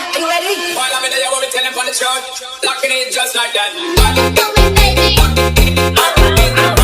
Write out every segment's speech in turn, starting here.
Are you ready? While I'm in there, what we tell them on the chart. Locking it just like that. Do it, baby. Alright, alright.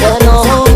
yo no.